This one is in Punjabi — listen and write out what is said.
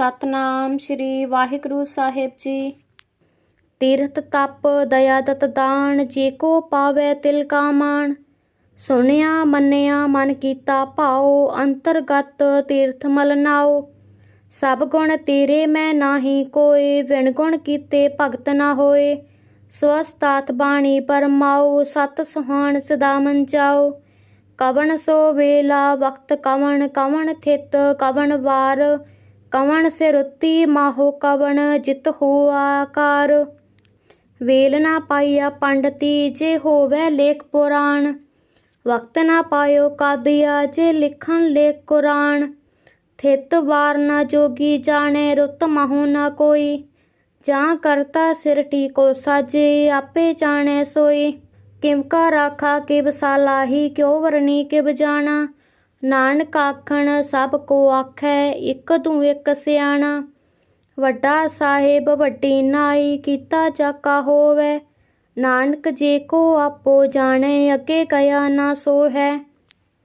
ਸਤਨਾਮ ਸ੍ਰੀ ਵਾਹਿਗੁਰੂ ਸਾਹਿਬ ਜੀ। ਤੀਰਥ ਤਪ ਦਇਆ ਦਤ ਦਾਨ, ਜੇ ਕੋ ਪਾਵੈ ਤਿਲ ਕਾ ਮਾਨ ਸੁਣਿਆ, ਮੰਨਿਆ, ਮਨ ਕੀਤਾ ਭਾਉ, ਅੰਤਰਗਤ ਤੀਰਥ ਮਲ ਨਾਉ। ਸਭ ਗੁਣ ਤੇਰੇ ਮੈਂ ਨਾਹੀ ਕੋਏ ਵਿਣ ਗੁਣ ਕੀਤੇ ਭਗਤ ਨਾ ਹੋਏ। ਸਵਸਤਾਤ ਬਾਣੀ ਪਰਮਾਉ, ਸਤ ਸੁਹਾਣ ਸਦਾ ਮਨ ਚਾਉ। ਕਵਣ ਸੋ ਵੇਲਾ, ਵਕਤ ਕਵਣ ਕਵਣ ਥਿਤ ਕਵਣ ਵਾਰ। ਕਵਣ ਸਿਰੁੱਤੀ ਮਾਹੋ ਕਵਣ, ਜਿਤ ਹੋਆ ਕਾਰ ਵੇਲ ਨਾ ਪਾਈਆ ਪੰਡਤੀ, ਜੇ ਹੋਵੇ ਲੇਖ ਪੁਰਾਣ। ਵਕਤ ਨਾ ਪਾਇਓ ਕਾਦੀਆ, ਜੇ ਲਿਖਣ ਲੇਖ ਕੁਰਾਨ। ਥਿਤ ਵਾਰ ਨਾ ਜੋਗੀ ਜਾਣੇ, ਰੁੱਤ ਮਹੁ ਨਾ ਕੋਈ। ਜਾਂ ਕਰਤਾ ਸਿਰ ਟੀਕੋ ਸਾਜੇ, ਆਪੇ ਜਾਣੇ ਸੋਈ। ਕਿਮ ਕਾ ਰਾਖਾ ਕਿ ਬਸਾਲਾ ਕਿਉ ਵਰਨੀ ਕਿਵ ਜਾਣਾ। ਨਾਨਕ ਆਖਣ, ਸਭ ਕੋ ਆਖੈ, ਇੱਕ ਤੂੰ ਇਕ ਸਿਆਣਾ। ਵੱਡਾ ਸਾਹਿਬ ਵੱਡੀ ਨਾਈ, ਕੀਤਾ ਜਾਕਾ ਹੋਵੇ। ਨਾਨਕ ਜੇ ਕੋ ਆਪੋ ਜਾਣੇ, ਅੱਗੇ ਗਿਆ ਨਾ ਸੋ ਹੈ